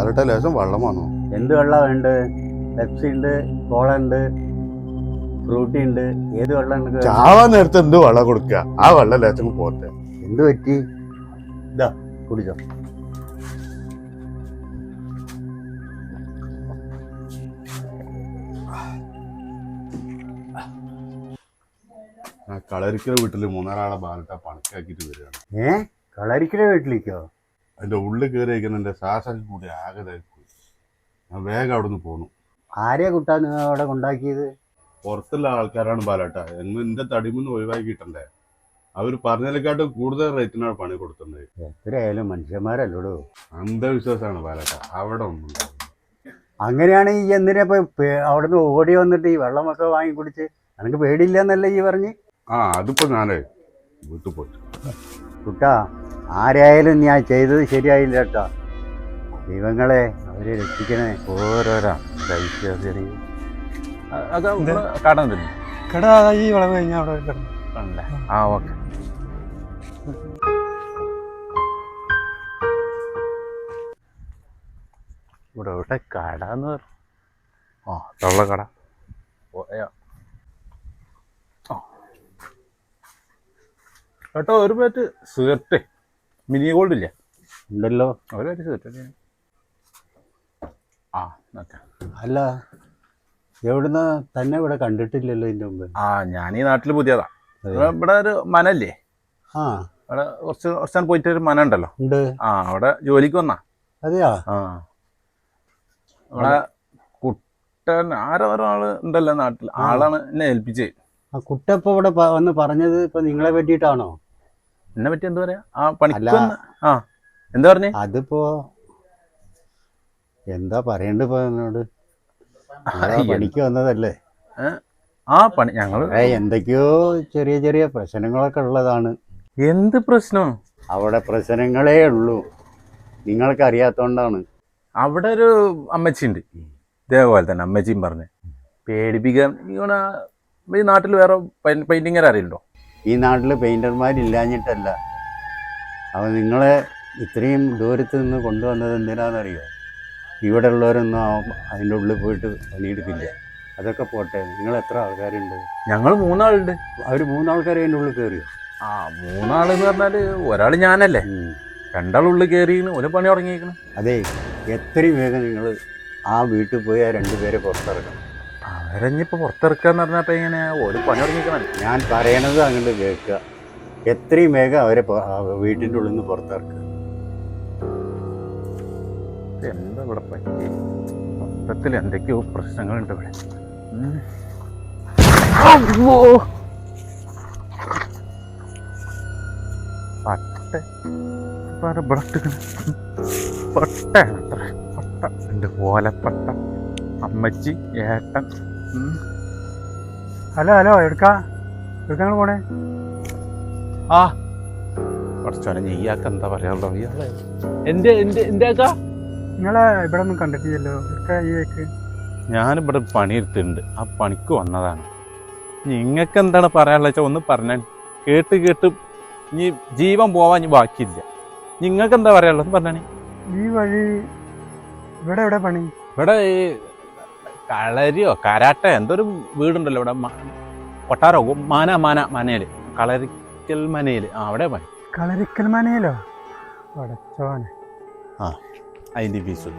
ബാലട്ട ലേശം വെള്ളം വന്നു. എന്ത് വെള്ളം ഉണ്ട്? പെപ്സി ഉണ്ട് കോള ഉണ്ട് ഫ്രൂട്ടി ഉണ്ട്. ഏത് വെള്ളം ഉണ്ട് ചാവാൻ നേരത്തെ എന്ത് വെള്ളം കൊടുക്കുക? ആ വെള്ളം ലേശം പോട്ടെ എന്ത് പറ്റി? ഇതാ കുടിച്ചോ. ആ കളരിക്കൽ വീട്ടിൽ മൂന്നാറാളെ ബാലട്ട പണിക്കാക്കിയിട്ട് വരികയാണ്. ഏ? കളരിക്കര വീട്ടിലേക്കോ? അതിന്റെ ഉള്ളിൽ കയറി എന്റെ ശ്വാസം കൂടി ആകതായിപ്പോയി ഞാൻ വേഗം അവിടെ നിന്ന് പോന്നു. ആരെയാ കുട്ടാ നിങ്ങൾ അവിടെ കൊണ്ടാക്കിയത്? പുറത്തുള്ള ആൾക്കാരാണ് ബാലാട്ട. എന്ന് എന്റെ തടിമെന്ന് ഒഴിവാക്കിയിട്ടുണ്ടേ അവർ പറഞ്ഞതിനെക്കാട്ടും കൂടുതൽ റേറ്റിനാണ് പണി കൊടുക്കുന്നത് എത്രയായാലും മനുഷ്യന്മാരല്ലോടോ? അന്ധവിശ്വാസമാണ് ബാലട്ട. അവിടെ ഒന്നും അങ്ങനെയാണെങ്കിൽ അങ്ങനെയാണ് ഈ എന്തിനാ ഇപ്പൊ അവിടുന്ന് ഓടി വന്നിട്ട് ഈ വെള്ളമൊക്കെ വാങ്ങി കുടിച്ച് നിനക്ക് പേടിയില്ല എന്നല്ലേ ഈ പറഞ്ഞ്? ആ അതിപ്പോ ഞാനേ വീട്ടിൽ പോയി കുട്ടാ ആരായാലും ഞാൻ ചെയ്തത് ശരിയായില്ല കേട്ടോ. ദൈവങ്ങളെ അവരെ രക്ഷിക്കണേ. ഓരോരാ ദൈവം അത് കാണാൻ തന്നെ കട ഈ വളവ് കഴിഞ്ഞാൽ അവിടെ കിടന്നു ആ ഓക്കെ. ഇവിടെ ഇവിടെ കട എന്ന് പറഞ്ഞു ആ തള്ള കട. കേട്ടോ ഒരു പേറ്റ് സിഗരറ്റ് മിനി ഗോൾഡ് ഇല്ലേ? ഉണ്ടല്ലോ. ഒരു സെറ്റ് ആ ഓക്കെ. അല്ല എവിടുന്ന തന്നെ ഇവിടെ കണ്ടിട്ടില്ലല്ലോ ഇതിന്റെ മുമ്പ്? ആ ഞാൻ ഈ നാട്ടിൽ പുതിയതാ ഇവിടെ- ഒരു മനല്ലേ? ആ. അവിടെ കുറച്ച് കുറച്ചാൻ പോയിട്ട് ഒരു മന ഉണ്ടല്ലോ. ഉണ്ട്. ആ അവിടെ ജോലിക്ക് വന്നാ. അതെയാ? ആ. അവിടെ കുട്ടൻ ആരോ ഒരാൾ ഉണ്ടല്ലോ നാട്ടിൽ ആളാണ് എന്നെ ഏൽപ്പിച്ചത് ആ കുട്ടപ്പ ഇവിടെ വന്ന് പറഞ്ഞത് ഇപ്പൊ നിങ്ങളെ പറ്റിയിട്ടാണോ എന്നെ പറ്റി എന്താ പറയാ? ആ പണിക്ക് വന്ന ആ എന്താ പറഞ്ഞേ? അതിപ്പോ എന്താ പറയണ്ട ഇപ്പൊ എന്നോട്? നിങ്ങളാ പണിക്ക് വന്നതല്ലേ? ആ പണി ഞങ്ങൾ ഏ എന്തൊക്കെയോ ചെറിയ ചെറിയ പ്രശ്നങ്ങളൊക്കെ ഉള്ളതാണ്. എന്ത് പ്രശ്നം? അവിടെ പ്രശ്നങ്ങളേ ഉള്ളൂ. നിങ്ങൾക്ക് അറിയാത്തോണ്ടാണ് അവിടെ ഒരു അമ്മച്ചി ഉണ്ട് ഇതേപോലെ തന്നെ അമ്മച്ചിയും പറഞ്ഞ്. പേടിപ്പിക്കാൻ ഇങ്ങനെ ഈ നാട്ടിൽ വേറെ പെയിന്റിങ്ങർ അറിയണ്ടോ ഈ നാട്ടിൽ പെയിന്റർമാരില്ലാഞ്ഞിട്ടല്ല അവ നിങ്ങളെ ഇത്രയും ദൂരത്ത് നിന്ന് കൊണ്ടുവന്നത് എന്തിനാണെന്നറിയോ ഇവിടെ ഉള്ളവരൊന്നും അതിന്റെ ഉള്ളിൽ പോയിട്ട് പണിയെടുക്കില്ല. അതൊക്കെ പോട്ടെ. നിങ്ങൾ എത്ര ആൾക്കാരുണ്ട്? ഞങ്ങൾ മൂന്നാളുണ്ട്. അവർ മൂന്നാൾക്കാർ അതിന്റെ ഉള്ളിൽ കയറിയോ ആ മൂന്നാൾ എന്ന് പറഞ്ഞാൽ ഒരാൾ ഞാനല്ലേ രണ്ടാൾ രണ്ടാളുള്ളിൽ കയറിയിരുന്നു ഒരു പണി തുടങ്ങിയിരിക്കണം അതെ എത്രയും വേഗം നിങ്ങൾ ആ വീട്ടിൽ പോയി ആ രണ്ടുപേരെ പുറത്തിറക്കണം. അവരഞ്ഞിപ്പോ പുറത്തിറക്കാന്ന് പറഞ്ഞപ്പോ ഇങ്ങനെ ഒരു പണി തുടങ്ങിക്കണം ഞാൻ പറയണത് അങ്ങോട്ട് കേൾക്കുക. എത്രയും വേഗം അവരെ വീട്ടിന്റെ ഉള്ളിൽ നിന്ന് പുറത്തിറക്കുക. എന്താ ഇവിടെ പറ്റി മൊത്തത്തിൽ എന്തൊക്കെയോ പ്രശ്നങ്ങളുണ്ട് ഇവിടെ. പട്ട. ഇവിടെ? പട്ട. ഓലപ്പട്ട അമ്മച്ചി ഏട്ടൻ. ഹലോ ഹലോ എടുക്കാ. എടുക്കാൻ പോണേ. ആ. കുറച്ചോനെ നെയ്യാക്ക എന്താ പറയാനുള്ളൂ എന്റെ എന്റെ എന്റെ ആക്കാ? നിങ്ങളെ ഇവിടെ ഒന്നും കണ്ടിട്ടില്ലല്ലോ. എടുക്ക ഈ വേക്ക് ഞാനിവിടെ പണിയെടുത്തിട്ടുണ്ട്. ആ പണിക്ക് വന്നതാണ്. നിങ്ങൾക്ക് എന്താണ് പറയാനുള്ള വെച്ചാൽ ഒന്ന് പറഞ്ഞാൽ കേട്ട് കേട്ട് ഇനി ജീവൻ പോവാൻ ഇനി ബാക്കിയില്ല. നിങ്ങൾക്ക് എന്താ പറയാനുള്ളത്? പറഞ്ഞാണേ ഈ വഴി ഇവിടെ എവിടെ പണി? ഇവിടെ ഈ കളരിയോ? കരാട്ട? എന്തൊരു ഒരു വീടുണ്ടല്ലോ ഇവിടെ? കൊട്ടാരോ? മാന മാന മനയിൽ കളരിക്കൽ മനയിൽ ആ അവിടെ പോയി. കളരിക്കൽ മനയിലോ പടച്ചോനെ അതിന്റെ ഫീസ്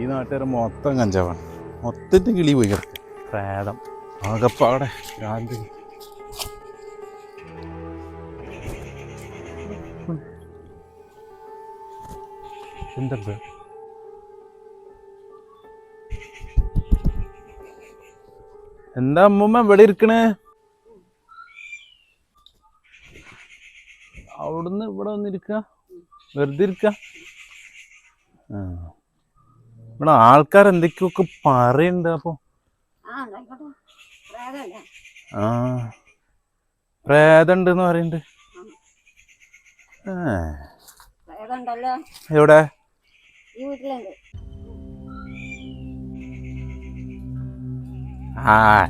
ഈ നാട്ടുകാർ മൊത്തം കഞ്ചാവാണ്. മൊത്തത്തിൽ കിളി പോയി കിടക്കും. പ്രേതം. ആകപ്പാടെ ഗാന്ധി എന്താ എന്താ അമ്മൂമ്മ ഇവിടെ ഇരിക്കണേ? അവിടുന്ന് ഇവിടെ വന്നിരിക്ക. വെറുതെ ഇരിക്ക. ഇവിടെ ആൾക്കാർ എന്തൊക്കെയൊക്കെ പറയുന്നുണ്ട് അപ്പൊ? ആ പ്രേതണ്ട് എന്ന് പറയുന്നുണ്ട് എവിടെ? ഈ വീട്ടിലുണ്ട്. ആ.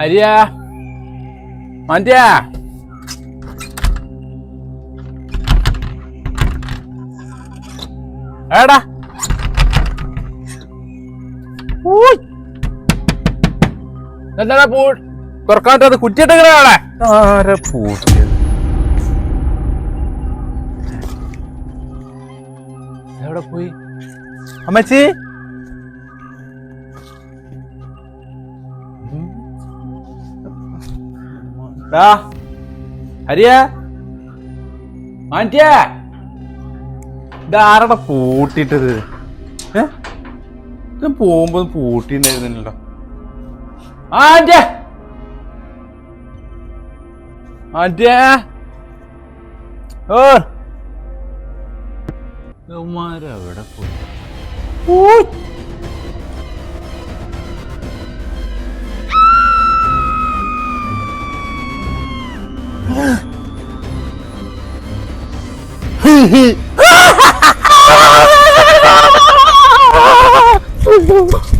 അരിയാ. മന്ത്യാ. ഏടാ എന്താ പൂ തുറക്കാട്ടത് കുറ്റിയിട്ടേ ആരെ പൂട്ടിയത്? എവിടെ പോയി? അമ്മച്ചി. ഹരിയ. മാറ്റിയ ഇതാരടെ പൂട്ടിട്ടത് ഏ? പോകുമ്പോ പൂട്ടിണ്ടായിരുന്നല്ലോ ആന്റെ ആന്റെ ഓ. ഇവന്മാരെവിടെ പോയി? Ah!